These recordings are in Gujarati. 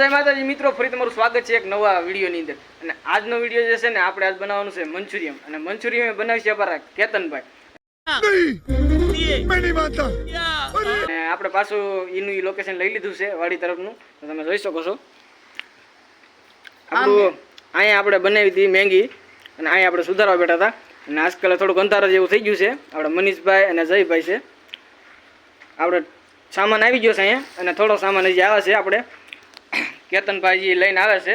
જય માતાજી મિત્રો ફરી તમારું સ્વાગત છે એક નવા વિડીયોની અંદર. અને આજનો વીડિયો જે છે ને આપણે આજ બનાવવાનું છે મંચુરિયમ અને મંચુરિયમ બનાવી છે આપણા કેતનભાઈ. આપણે પાછું એનું એ લોકેશન લઈ લીધું છે વાડી તરફનું. તમે જોઈ શકો છો. અહીંયા આપણે બનાવી હતી મેંગી. અને અહીંયા આપણે સુધારવા બેઠા હતા. અને આજકાલ થોડુંક અંધારો જેવું થઈ ગયું છે. આપણે મનીષભાઈ અને જયભાઈ છે. આપણે સામાન આવી ગયો છે અહીંયા. અને થોડો સામાન હજી આવે છે આપણે. કેતનભાઈ લઈને આવે છે.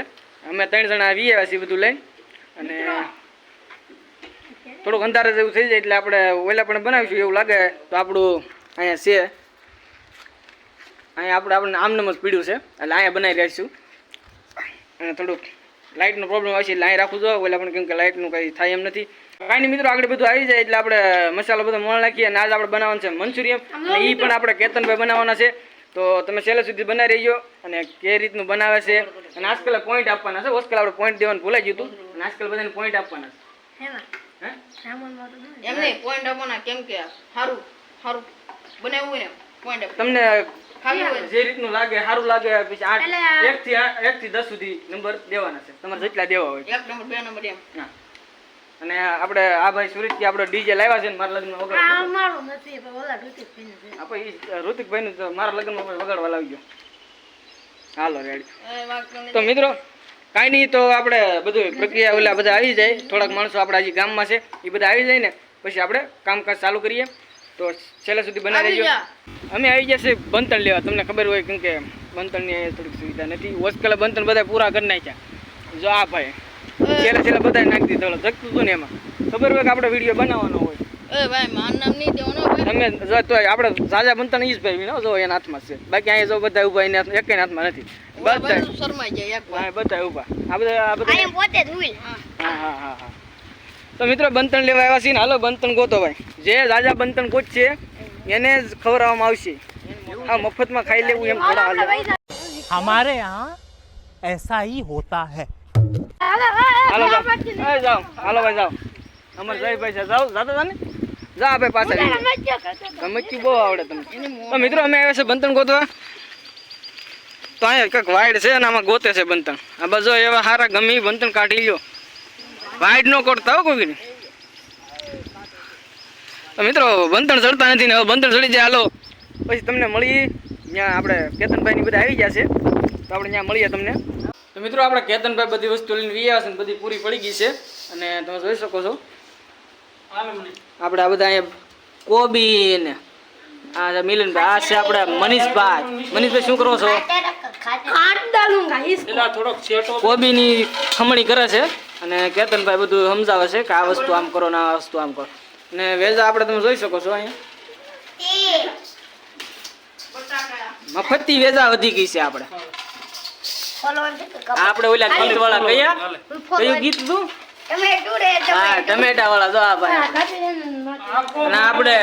અમે ત્રણ જણા આવી આવ્યા છીએ બધું લઈને. અને થોડુંક અંધારે જેવું થઈ જાય એટલે આપણે ઓલા પણ બનાવીશું એવું લાગે તો આપણું અહીંયા છે. અહીંયા આપણે આપણને આમનામ જ પીડ્યું છે. એટલે અહીંયા બનાવી રહીશું અને થોડુંક લાઇટનો પ્રોબ્લેમ આવશે એટલે અહીં રાખવું જોઈએ ઓલા પણ કેમ કે લાઇટનું કંઈ થાય એમ નથી. કાંઈ નહીં મિત્રો આગળ બધું આવી જાય એટલે આપણે મસાલો બધો મોણ નાખીએ અને આજ આપણે બનાવવાનું છે મંચુરિયમ અને એ પણ આપણે કેતનભાઈ બનાવવાના છે. તો તમે છેલ્લે સુધી બનાવી રહીજો અને કે રીતનું બનાવે છે અને આજકાલ પોઈન્ટ આપવાના છે. આજકાલ આપણે પોઈન્ટ દેવાનું ભૂલાઈ ગયું હતું. અને આજકાલ બધાને પોઈન્ટ આપવાના છે. એમ નહીં પોઈન્ટ આપવાના કેમ કે સારું સારું બનાવ્યું હોય ને પોઈન્ટ તમને જે રીતનું લાગે સારું લાગે પછી આઠ એક થી એક થી દસ સુધી નંબર દેવાના છે. તમારે જેટલા દેવા હોય એક નંબર બે નંબર એમ. હા. અને આપણે આ ભાઈ સુરતથી આપણે ડીજે લાવ્યા છે ને મારા લગ્ન વગાડવા. આપણે ઈ ઋતિકભાઈ નું મારા લગ્નમાં વગાડવા લાવી ગયો. હાલો રેડી. તો મિત્રો કાંઈ નહીં તો આપણે બધું પ્રક્રિયા ઓલા બધા આવી જાય. થોડાક માણસો આપણા હજી ગામમાં છે એ બધા આવી જાય ને પછી આપણે કામકાજ ચાલુ કરીએ. તો છેલ્લે સુધી બનાવી દેજો. અમે આવી ગયા છે બંતણ લેવા. તમને ખબર હોય કેમ કે બંતણની થોડીક સુવિધા નથી. હોસ્ટેલે બંતણ બધા પૂરા કરી નાખ્યા. જો આ ભાઈ. છેલ્લે છેલ્લે બધા નાખી દીધો જગતું હતું ને એમાં. ખબર હોય કે આપણે વીડિયો બનાવવાનો હોય. એ ભાઈ મારું નામ નહીં દેવાનો ભાઈ. તમે તો ભાઈ હાથમાં છે. બાકી અહીંયા બધા ઊભા એના હાથમાં હા હા. હા હા તો મિત્રો બંતણ લેવા આવ્યા છીએ ને. હાલો બંતણ ગોતો ભાઈ. જે રાજા બંતણ કોચ છે એને જ ખવડાવવામાં આવશે. આ મફતમાં ખાઈ લેવું એમ એસા હી. હાલો જાઓ. જાઓ. હાલો ભાઈ જાઓ. અમાર જયભાઈ છે. જાઓ જાતો તા જા ભાઈ પાછા ગમચ્યું બહુ આવડે તમને. તો મિત્રો અમે આવ્યા છે બંતણ ગોતવા. તો અહીંયા કંઈક વાઈડ છે અને આમાં ગોતે છે બંતણ. આ બધો એવા સારા ગમે બંતણ કાઢી લ્યો. વાઈડ નો કરતા હો કોઈ તો મિત્રો બંતણ ચડતા નથી ને હવે બંતણ ચડી જાય હાલો. પછી તમને મળીએ. ત્યાં આપણે કેતનભાઈ ની બધા આવી ગયા છે. તો આપણે ત્યાં મળીએ તમને. તો મિત્રો આપણે કેતનભાઈ બધી વસ્તુ લઈને વી આવ્યા છે ને બધી પૂરી પડી ગઈ છે. અને તમે જોઈ શકો છો. આપણે આ બધા અહીંયા કોબી ને આ છે મિલનભાઈ આ છે આપણે મનીષભાઈ. મનીષભાઈ શું કરો છો? કોબીની ખમણી કરે છે અને કેતનભાઈ બધું સમજાવે છે કે આ વસ્તુ આમ કરો ને આ વસ્તુ આમ કરો. અને વેજા આપણે તમે જોઈ શકો છો અહીંયા. મફતી વેજા વધી ગઈ છે આપણે. આપણે ઓલા ગીત વાળા કયા? કયું ગીત તું? હા ટમેટા વાળા જો આ ભાઈ. અને આપણે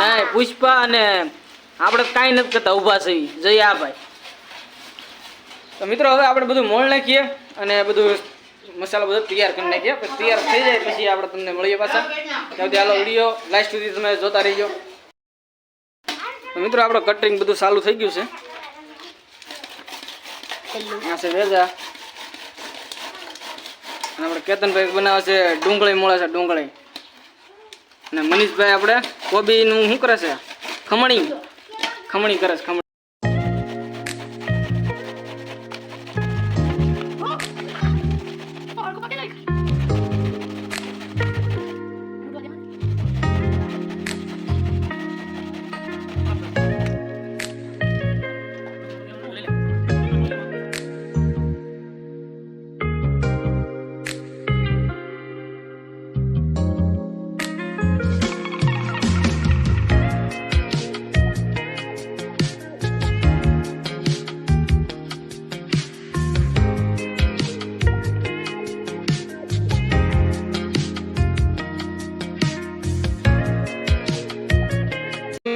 ના પુષ્પા અને આપણે કાંઈ નથી કરતા ઊભા છે ઈ. આ ભાઈ. તો મિત્રો હવે આપણે બધું મોળ નાખીએ અને બધું મસાલો બધો તૈયાર કરી નાખીએ. પછી તૈયાર થઈ જાય પછી આપણે તમને મળીએ પાછા. ત્યાં હાલો વીડિયો લાસ્ટ સુધી તમે જોતા રહીજો. મિત્રો આપણો કટરિંગ બધું ચાલુ થઈ ગયું છે. આ છે આપણે કેતનભાઈ બનાવે છે ડુંગળી, મળે છે ડુંગળી. અને મનીષભાઈ આપણે કોબીનું શું કરે છે? ખમણી. ખમણી કરે છે, ખમણી.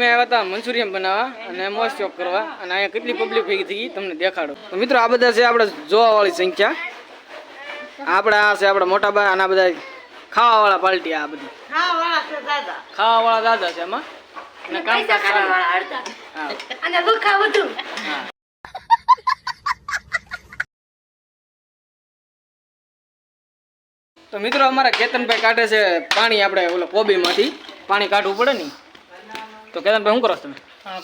અમે આવ્યા હતા મંચુરિયમ બનાવવા અને મોજ શોખ કરવા અને અહીંયા કેટલી પબ્લિક ભેગી થઈ તમને દેખાડો. તો મિત્રો આ બધા છે આપણે જોવાવાળી સંખ્યા. આપણે આ છે આપણા મોટા ભાઈ અને આ બધા ખાવાવાળા પાર્ટી આ બધી. ખાવાવાળા દાદા છે એમાં. તો મિત્રો અમારા કેતનભાઈ કાઢે છે પાણી આપણે ઓલો કોબીમાંથી. પાણી કાઢવું પડે ને? તો કેતનભાઈ શું કરો તમે?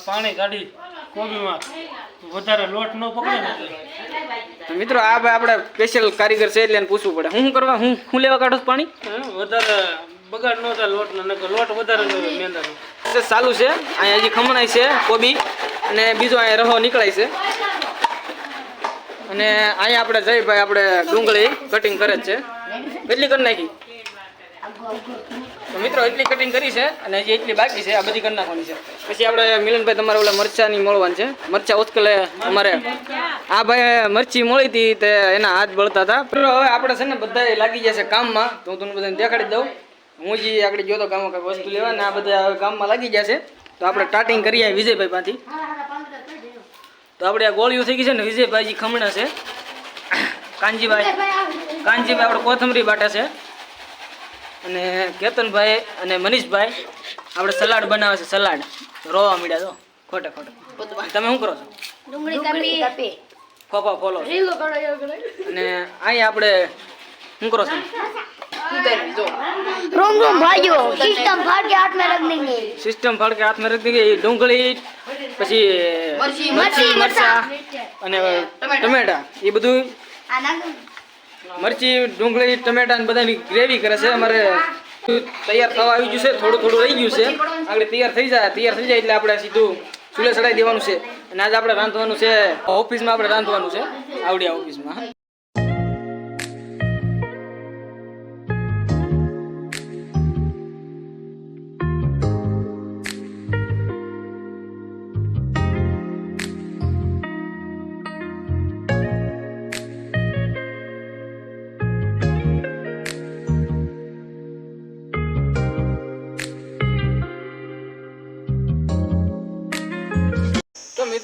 પાણી કાઢી કોબીમાં વધારે લોટ ન પકડે ને મિત્રો આ ભાઈ આપણે સ્પેશિયલ કારીગર છે એટલે પૂછવું પડે. હું શું કરવા? હું હું લેવા કાઢો પાણી? વધારે બગાડ ન થાય લોટ લોટ વધારે મેંદા ચાલુ છે. અહીંયા હજી ખમણાય છે કોબી. અને બીજો અહીંયા રહો નીકળાય છે. અને અહીંયા આપણે જયભાઈ આપણે ડુંગળી કટિંગ કરે છે. કેટલી કરી નાખી? તો મિત્રો, એટલી કટિંગ કરી છે અને હજી એટલી બાકી છે, આ બધી કરી નાખવાની છે. પછી આપણે મિલનભાઈ તમારે ઓલા મરચાની મળવાની છે. મરચા ઉત્કલે અમારે. આ ભાઈ મરચી મળી હતી તે એના હાથ બળતા હતા. હવે આપણે છે ને બધા લાગી જશે કામમાં. તો હું તમને બધાને દેખાડી દઉં. હું જે આગળ ગયો તો ગામમાં કંઈક વસ્તુ લેવા ને આ બધા હવે કામમાં લાગી જશે તો આપણે સ્ટાર્ટિંગ કરીએ વિજયભાઈ પાસેથી તો આપણે આ ગોળીઓ થઈ ગઈ છે ને, વિજયભાઈજી ખમણા છે. કાનજીભાઈ કાનજીભાઈ આપણે કોથમરી બાટા છે. અને કેતનભાઈ અને મનીષભાઈ આપણે સલાડ બનાવે છે સલાડ. રોવા મળ્યા તો ખોટે ખોટે. તમે શું કરો છો? ખોપા ફોલો. અને અહીં આપણે શું કરો છો? સિસ્ટમ ફાડ હાથ મે રખ દેંગે ડુંગળી પછી મરચી મરચા અને ટમેટા. એ બધું મરચી, ડુંગળી, ટમેટા ને બધાની ગ્રેવી કરે છે. અમારે તૈયાર થવા આવી ગયું છે. થોડું થોડું રહી ગયું છે. આગળ તૈયાર થઈ જાય, તૈયાર થઈ જાય એટલે આપણે સીધું ચૂલે ચડાવી દેવાનું છે. અને આજે આપણે રાંધવાનું છે, ઓફિસમાં આપણે રાંધવાનું છે. આવડિયા ઓફિસમાં.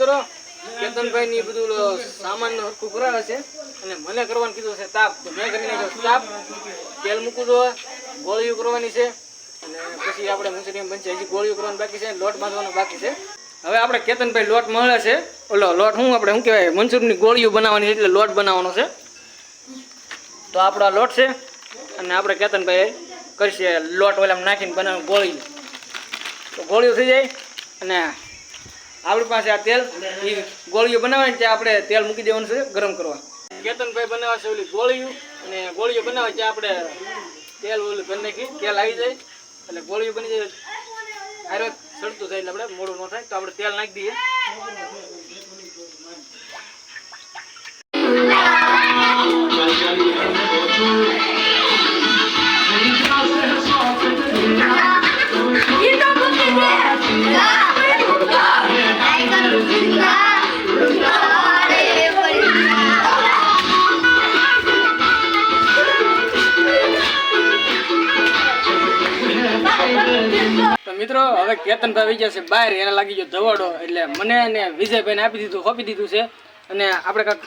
તો કેતનભાઈ ની બધું ઓલો સામાન હરખું કરાવે છે. અને મને કરવાનું કીધું છે તાપ. તો મેં કરી નાખ્યો તાપ. તેલ મૂકવું જોઈએ, ગોળીઓ કરવાની છે. અને પછી આપણે મંચુરિયમ બનશે. હજી ગોળીઓ કરવાની બાકી છે, લોટ બાંધવાનો બાકી છે. હવે આપણે કેતનભાઈ લોટ મળે છે. ઓલો લોટ શું આપણે, શું કહેવાય? મંચુરની ગોળીઓ બનાવવાની એટલે લોટ બનાવવાનો છે. તો આપણો લોટ છે. અને આપણે કેતનભાઈ કરશે લોટ ઓલામાં નાખીને બનાવ ગોળી તો ગોળીઓ થઈ જાય. અને આપણી પાસે આ તેલ એ ગોળીઓ બનાવવાની ત્યાં આપણે તેલ મૂકી દેવાનું છે ગરમ કરવા. કેતનભાઈ બનાવે છે ઓલી ગોળીઓ અને ગોળીઓ બનાવે ત્યાં આપણે તેલ ઓલું કરી નાખી તેલ આવી જાય એટલે ગોળીઓ બની જાય. હારો સડતું થાય એટલે આપણે મોડું ન થાય તો આપણે તેલ નાખી દઈએ. તો મિત્રો હવે કેતનભાઈ આવી ગયા છે બહાર એને લાગી ગયો ધવાડો. એટલે મને અને વિજયભાઈને આપી દીધું સોંપી દીધું છે. અને આપણે કાંક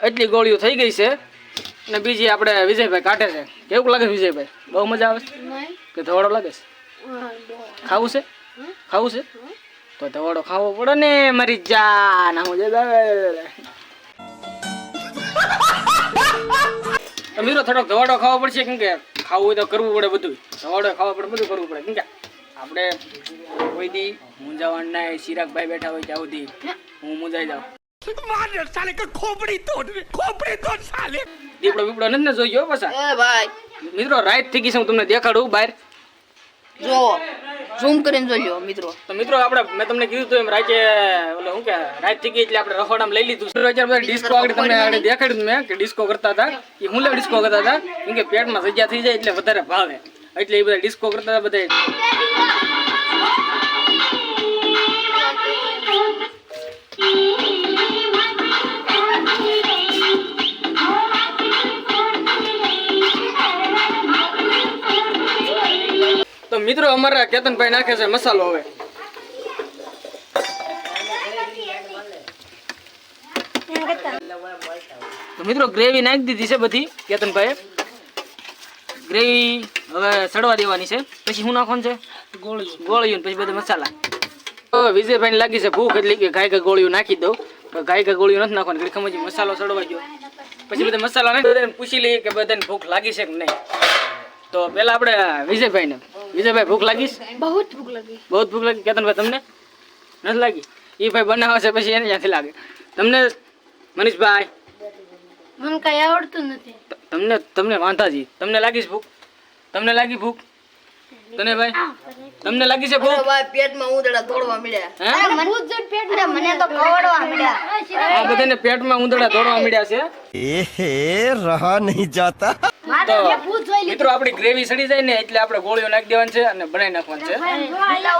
એટલી ગોળીઓ થઈ ગઈ છે. અને બીજી આપણે વિજયભાઈ કાઢે છે. કેવું લાગે વિજયભાઈ? બહુ મજા આવે છે? કે ધવાડો લાગે છે? ખાવું છે? ખાવું છે? તો ધવાડો ખાવો પડે ને મારી જાન આમ જે તો મિત્રો થોડોક ધવાડો ખાવો પડશે કેમ કે ખાવું હોય તો કરવું પડે બધું ધવાડો ખાવા પડે બધું કરવું પડે કેમ કે આપણે કોઈ દી મુંજાવણ ના ચિરાગભાઈ બેઠા હોય ત્યાં સુધી હું મુંજાઈ જાઉં. દીપડો બીપડો નથી ને જોઈ પાછા? એ ભાઈ. મિત્રો રાઈટ થઈ ગઈ છે હું તમને દેખાડું બહાર. જો ઝૂમ કરીને જોઈ મિત્રો. તો મિત્રો આપણે મેં તમને કીધું એમ રાતે ઓલે હું કે રાત થઈ ગઈ એટલે આપણે રખોડામાં લઈ લીધું અત્યારે ડિસ્કો આગળ તમને આગળ દેખાડ્યું મેં કે ડિસ્કો કરતા હતા. એ હું ડિસ્કો કરતા હતા. કેમ કે પેટમાં સજા થઈ જાય એટલે વધારે ભાવે. એટલે એ બધા ડિસ્કો કરતા બધા તો મિત્રો અમારા કેતનભાઈ નાખે છે મસાલો હવે. મિત્રો ગ્રેવી નાખી દીધી છે બધી કેતનભાઈ ગ્રેવી હવે ચડવા દેવાની છે. પછી શું નાખવાનું છે? ગોળીઓ ગોળિયું પછી બધા મસાલા. વિજયભાઈ લાગી છે ભૂખ એટલે કે ગાય ગોળીઓ નાખી દઉં. ગાય કે ગોળીઓ નથી નાખવાની ઘડી ખમજી મસાલો સડવા ગયો. પછી બધા મસાલા નહીં બધાને પૂછી લઈએ કે બધાને ભૂખ લાગી છે કે નહીં. તો પેલા આપણે વિજયભાઈને. વિજયભાઈ ભૂખ લાગી બહુ ભૂખ લાગી. બહુ ભૂખ લાગી? કેતનભાઈ તમને? નથી લાગી? એ ભાઈ બનાવે છે પછી એને ક્યાંથી લાગે. તમને મનીષભાઈ? મને કઈ આવડતું નથી. તમને તમને વાંધા જી તમને લાગીશ ભૂખ? તમને લાગી ભૂખ? તને ભાઈ? તમને લાગી છે ભૂખ? ભાઈ પેટમાં ઉંદડા દોડવા મળ્યા. અરે મને જ પેટમાં મને તો કવડવા મળ્યા. આ બધાને પેટમાં ઉંદડા દોડવા મળ્યા છે? એહે રહા નહીં જાતા. મિત્રો આપણી ગ્રેવી સડી જાય ને એટલે આપણે ગોળીઓ નાખી દેવાની છે અને બનાવી નાખવાની છે.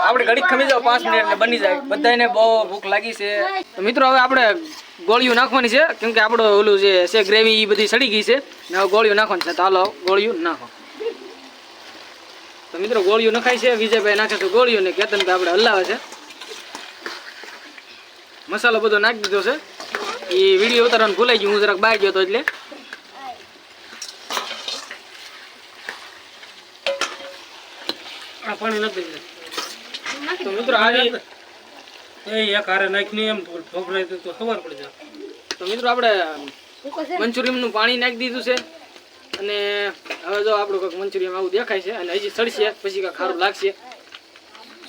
આપણે ઘડી ખમી જાવ પાંચ મિનિટ એટલે બની જાય. બધાને બહુ ભૂખ લાગી છે. મિત્રો હવે આપણે ગોળીઓ નાખવાની છે કેમ કે આપણો ઓલું જે છે ગ્રેવી એ બધી સડી ગઈ છે. ને ગોળીઓ નાખવાની છે. તો હાલો ગોળીઓ નાખો. તો મિત્રો ગોળીઓ નખાય છે. વિજયભાઈ નાખે છે ગોળીઓ ને કેતનભાઈ આપણે હલાવે છે. મસાલો બધો નાખી દીધો છે. એ વીડિયો ઉતારવાનું ભૂલાઈ ગયું. હું જરાક બહાર ગયો હતો એટલે. આ પાણી નથી. તો મિત્રો આવી એ એક હારે નાખીને એમ તો ખબર પડી જાય. તો મિત્રો આપણે મંચુરિયમનું પાણી નાખી દીધું છે. અને હવે જો આપણું કંઈક મંચુરિયમ આવું દેખાય છે અને હજી સડશે પછી કંઈક ખારું લાગશે.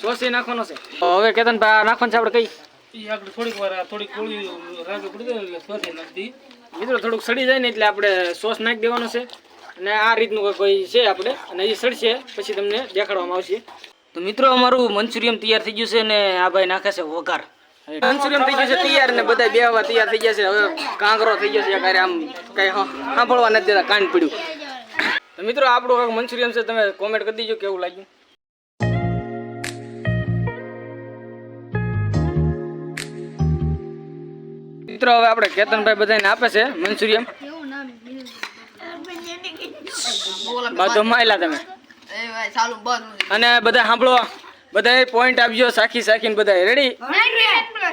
સોસે નાખવાનો છે? હવે કેતન ભાઈ નાખવાનું છે આપણે કઈ? આપણે થોડીક વાર થોડીક ગોળી રાગે પડી જાય એટલે સ્વાદે નાખી મિત્રો થોડુંક સડી જાય ને એટલે આપણે સોસ નાખી દેવાનો છે. અને આ રીતનું કંઈક કોઈ છે આપણે. અને હજી સડશે પછી તમને દેખાડવામાં આવશે. તો મિત્રો અમારું મંચુરિયમ તૈયાર થઈ ગયું છે ને આ ભાઈ નાખે છે વઘાર. મિત્રો હવે આપણે કેતનભાઈ બધાને આપે છે મંચુરિયમ બધો માયલા તમે. અને બધા સાંભળો બધા પોઈન્ટ આપજો સાખી સાખીને બધા રેડી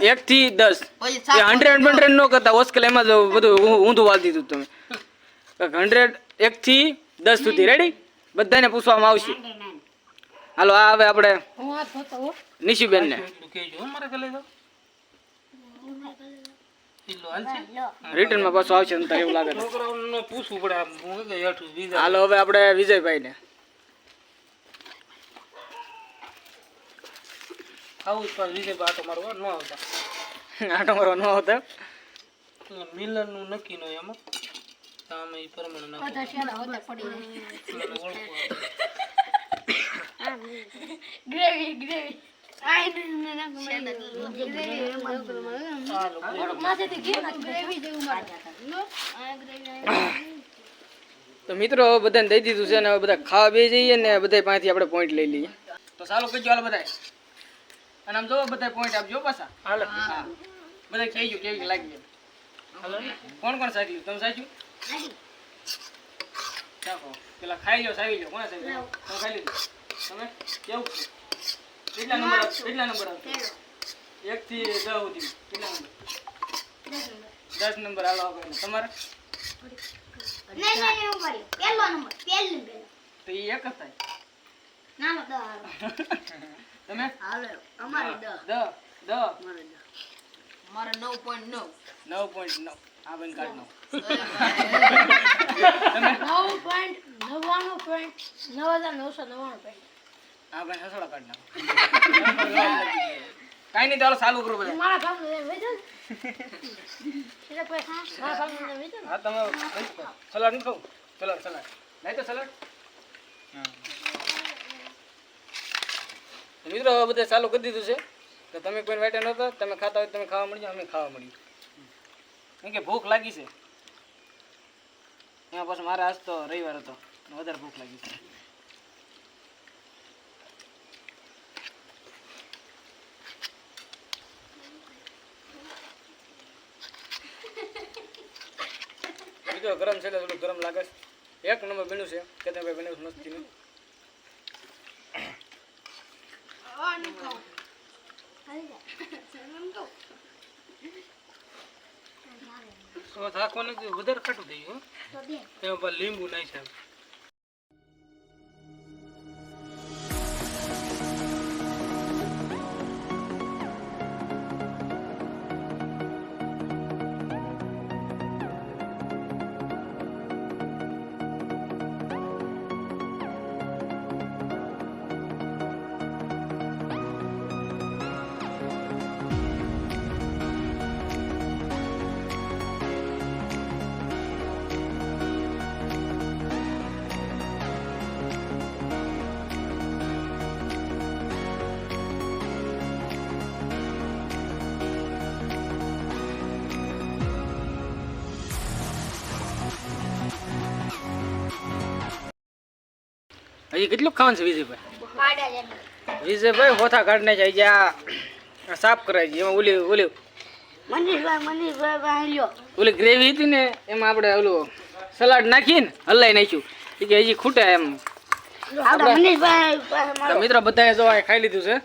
એક થી દસ. એ હંડ્રેડ હંડ્રેડ નો કરતા હોસ્કેલ એમાં જ બધું ઊંધું વાળી દીધું તમે. હંડ્રેડ એક થી દસ સુધી. રેડી બધાને પૂછવામાં આવશે. હાલો આ હવે આપણે નિશીબેન ને રિટર્નમાં પાછું આવશે એવું લાગે હાલો હવે આપણે વિજયભાઈ ને આવું જ પણ વિજય આટો મારવા ન આવતા આટો મારવા ન આવતા મિલનનું નક્કી ન હોય એમાં તો આમે ઈ પ્રમાણે. ગ્રેવી ગ્રેવી તો મિત્રો બધાને દઈ દીધું છે અને હવે બધા ખાવા બે જઈએ ને બધા પાસેથી આપણે પોઈન્ટ લઈ લઈએ તો સારું કહેજો હાલ બધા અને આમ જો બધા પોઈન્ટ આપજો પાછા. હાલ. હા. બધા ખાઈ ગયું કેવી લાગી હાલો. કોણ કોણ સાચી તમે સાચું ચાખો. પેલા ખાઈ લો સાવી લો કોણ સાવી લો તમે ખાઈ લીધું. તમે? કેવું છે? કેટલા નંબર કેટલા નંબર આવતો એક થી દસ સુધી. કેટલા નંબર દસ નંબર હાલો આપણે તમારે? તો એ એક જ થાય. તમે? દ દ મારે નવ પોઈન્ટ નવ. નવ પોઈન્ટ નવ. આ બેન કાર્ડ નવ આ બેન હસોડા કાર્ડ નાખો કાંઈ નહીં ચાલો ચાલુ કરો બધા. હા તમે સલાડ નહીં ખાવું સલાડ સલાડ. નહીં તો સલાડ? મિત્રો હવે બધે ચાલુ કરી દીધું છે. તો તમે કોઈ વેટે નહોતા તમે ખાતા હોય તમે ખાવા મળ્યો અમે ખાવા મળ્યું. કેમ કે ભૂખ લાગી છે. એમાં પાછું મારે આજ તો રવિવાર હતો વધારે ભૂખ લાગી છે. ગરમ છે એટલે થોડું ગરમ લાગે છે. એક નંબર બન્યું છે કે તમે બન્યું છે મસ્તીનું? તો થાકવાનું કે વધારે ખાટું પાછું લીંબુ નાખ્યા. હજી કેટલું ખાવાનું છે વિજયભાઈ? વિજયભાઈ હોથા કાઢ નાખ્યા જ્યાં સાફ કરાય છે એમાં ઓલી ઓલી મનીષભાઈ મનીષભાઈ પાસે ઓલી ગ્રેવી હતી ને એમાં આપણે ઓલું સલાડ નાખીને હલાઈ નાખ્યું. કે હજી ખૂટે એમ. મિત્રો બધાએ જો ખાઈ લીધું છે.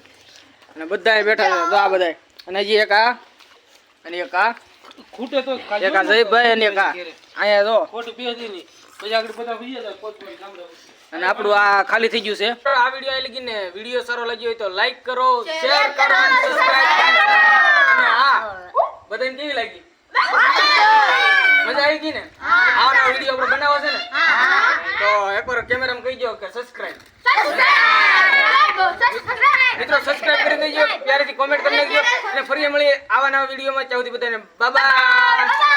અને બધાએ બેઠા છે જો આ બધાએ. અને હજી એક આ અને એક આ. ખૂટે તો એક આ જયભાઈ અને એક આ. અહીંયા જો. ખોટું પીએ નહીં. પછી આગળ બધા ગામડે અને આપણું આ ખાલી થઈ ગયું છે. આ વીડિયો આવી લગીને વીડિયો સારો લાગ્યો હોય તો લાઈક કરો શેર કરો અને સબસ્ક્રાઇબ કરો. અને હા બધાને કેવી લાગી? મજા આવી ગઈ ને? આવા નવા વીડિયો આપણે બનાવો છે ને? તો એકવાર કેમેરામાં કહી દો કે સબસ્ક્રાઇબ મિત્રો સબસ્ક્રાઇબ કરી દેજો. ત્યારેથી કોમેન્ટ કરી નાખજો. અને ફરી મળીએ આવા નવા વિડીયોમાં. ત્યાં સુધી બધાને બાય